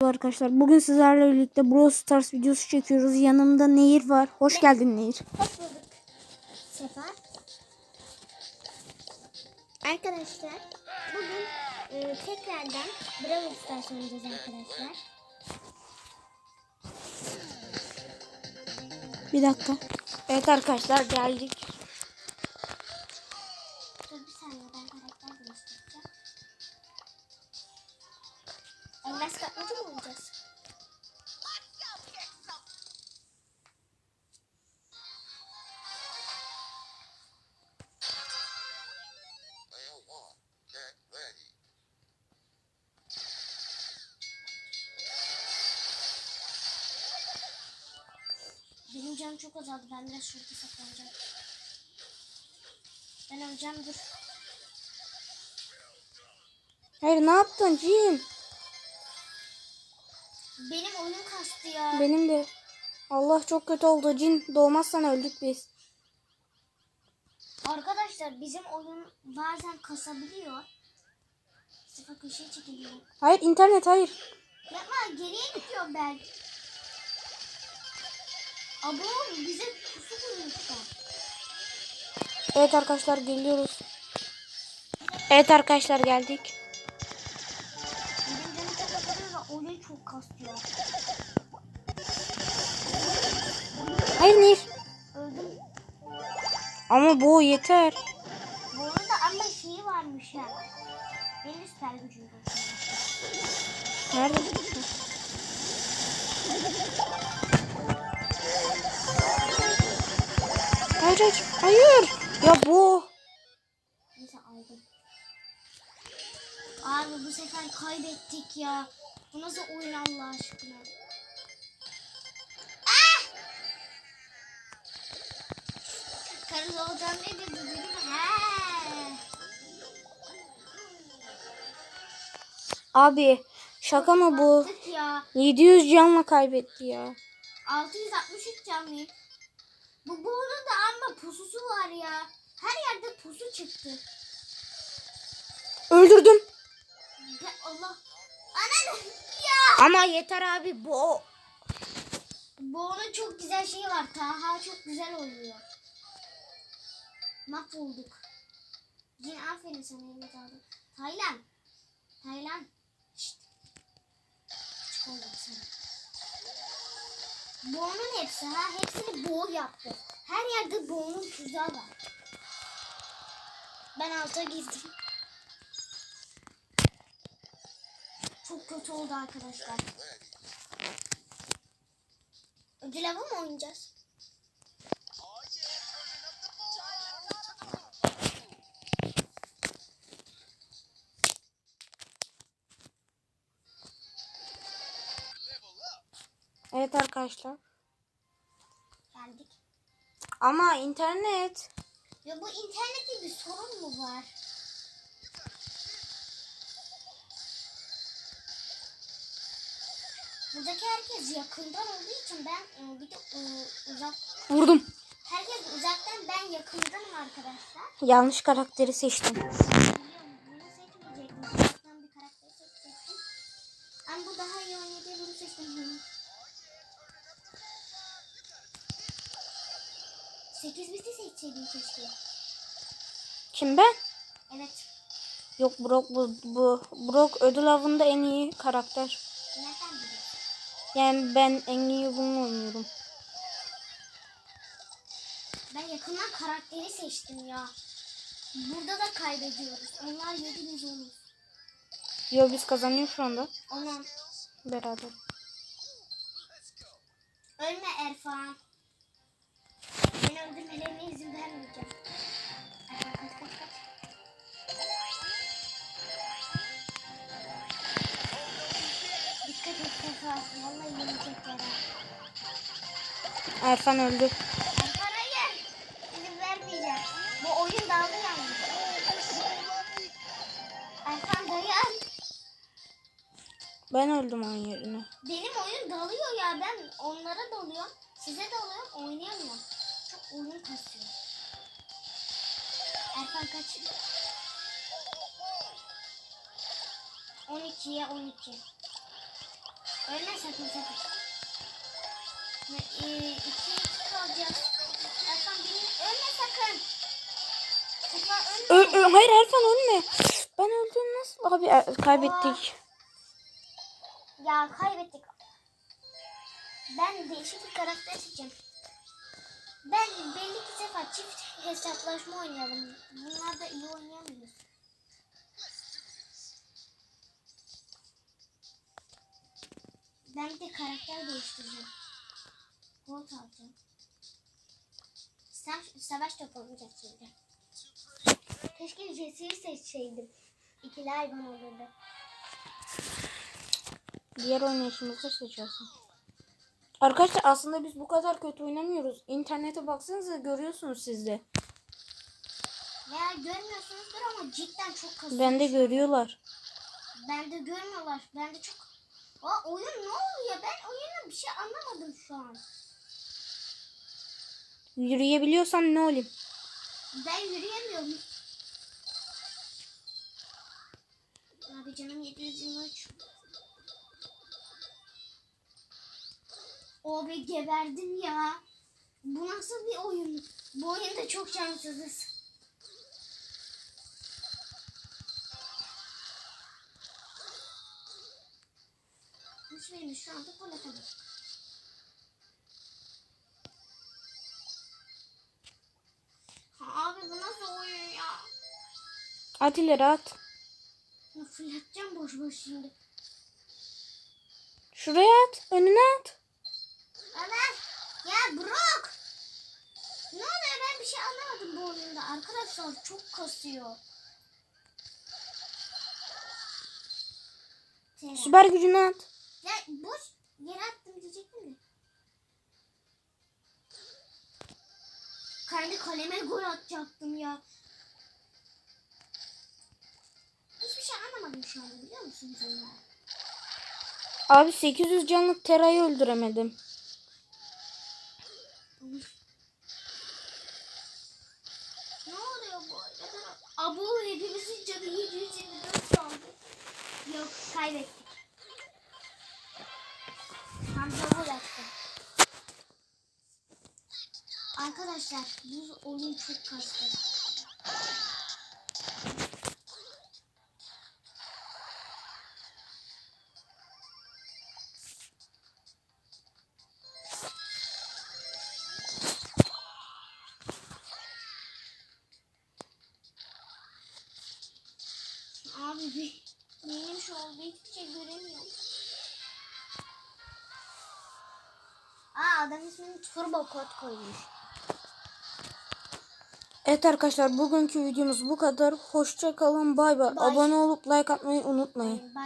Merhaba Arkadaşlar bugün sizlerle birlikte Brawl Stars videosu çekiyoruz. Yanımda Nehir var. Hoş geldin Nehir. Hoş bulduk. Sefa. Arkadaşlar bugün e, tekrardan Brawl Stars oynayacağız arkadaşlar. Bir dakika. Evet arkadaşlar geldik. Benim canım çok azaldı. Ben biraz şurada saklanacağım. Ben öleceğim dur. Hayır ne yaptın Cin? Benim oyun kastı ya. Benim de. Allah çok kötü oldu Cin. Doğmazsan öldük biz. Arkadaşlar bizim oyun bazen kasabiliyor. Sıfır köşeye çekiliyor. Hayır internet hayır. Yapma geriye gidiyorum ben. Abo bize pusu koymuşlar. Evet arkadaşlar geliyoruz. Evet arkadaşlar geldik. Çok kastıyor. Hayır Nehir. Öldüm. Ama bu yeter. Bu arada ama şeyi varmış ya. Benim süper gücüm. Nerede? Hayır hayır. Hayır. Ya bu. Neyse aldım. Abi bu sefer kaybettik ya. Bu nasıl oyun Allah aşkına? Ah! Karız olacağım ne dedi? He. Abi şaka mı bu? Ya. 700 canla kaybetti ya. 663 canlıyım. Bu bunun da amma pususu var ya. Her yerde pusu çıktı. Öldürdüm. Ya Allah. Ananı ya. Ama yeter abi bu. Bu onun çok güzel şeyi var. Taha çok güzel oynuyor. Mahvolduk. Yine aferin sana Mehmet abi. Taylan. Taylan. Şşt. Çık oğlum sana. Boğunun hepsi ha. Hepsini boğu yaptı. Her yerde boğunun tuzağı var. Ben alta girdim. Çok kötü oldu arkadaşlar. Ödül avı mı oynayacağız? Evet arkadaşlar. Geldik. Ama internet. Ya bu internette bir sorun mu var? Buradaki herkes yakından olduğu için ben e, bir de e, uzak Vurdum. herkes uzaktan ben yakındanım arkadaşlar. Yanlış karakteri seçtim. Biliyorum bunu seçmeyecektim. Uzaktan bir karakter seçecektim. Ama bu daha iyi diye bunu seçtim. 8 biti seçseydim keşke. Kim ben? Evet. Yok Brock bu, bu. Brock ödül avında en iyi karakter. Nereden biliyorsun? Yani ben en iyi bunu oynuyorum. Ben yakından karakteri seçtim ya. Burada da kaybediyoruz. Onlar yediniz onu. Yo biz kazanıyoruz şu anda. Onun Beraber. ölme Erfan. Öldürmelerine izin vermeyeceğim. Kaç kaç kaç. Dikkat et Sefa. Vallahi yenecekler ha. Erfan öldü. Erfan hayır. İzin vermeyeceğim. Bu oyun daldı yalnız. Erfan dayan. Ben öldüm onun yerine. Benim oyun dalıyor ya ben onlara dalıyorum. Size dalıyorum oynayamıyorum. Oyun kasıyor. Erkan kaç? 12'ye 12. Ölme sakın sakın. Ne, e, iki iki kalacağız. Erkan benim ölme sakın. Sefa ölme. Ö- ö- hayır Erfan ölme. Ben öldüm nasıl? Abi e, kaybettik. Ya kaybettik. Ben değişik bir karakter seçeceğim. Ben belli ki sefer çift hesaplaşma oynayalım. Bunlar da iyi oynayamıyoruz. Ben bir de karakter değiştireceğim. Gold alacağım. Savaş, savaş topu olacak şimdi. Keşke Jesse'yi seçseydim. İkili hayvan olurdu. Diğer oynayışımızı seçiyorsun. Arkadaşlar aslında biz bu kadar kötü oynamıyoruz. İnternete baksanıza görüyorsunuz siz de. Veya görmüyorsunuzdur ama cidden çok kasıyor. Ben de görüyorlar. Ben de görmüyorlar. Ben de çok... Aa, oyun ne oluyor? Ben oyunu bir şey anlamadım şu an. Yürüyebiliyorsan ne olayım? Ben yürüyemiyorum. Abi canım 723. O be geberdim ya. Bu nasıl bir oyun? Bu oyunda çok şanssızız. Hiçbirimiz şu anda gol atamadık. Abi bu nasıl oyun ya? At ileri at. Fırlatacağım boş boş şimdi. Şuraya at. Önüne at. Ömer! Ya Brock! Ne oluyor ben bir şey anlamadım bu oyunda. Arkadaşlar çok kasıyor. Süper gücünü at. Ya boş yere attım diyecektim de. Kendi kaleme gol atacaktım ya. Hiçbir şey anlamadım şu anda biliyor musunuz? Abi 800 canlık Tera'yı öldüremedim. Kaybettik. Hamza gol. Arkadaşlar bu oyun çok kastı. Hiçbir şey göremiyorum. Aa adam ismini Turbo Kod koymuş. Evet arkadaşlar bugünkü videomuz bu kadar. Hoşça kalın. Bay bay. Abone olup like atmayı unutmayın. Bay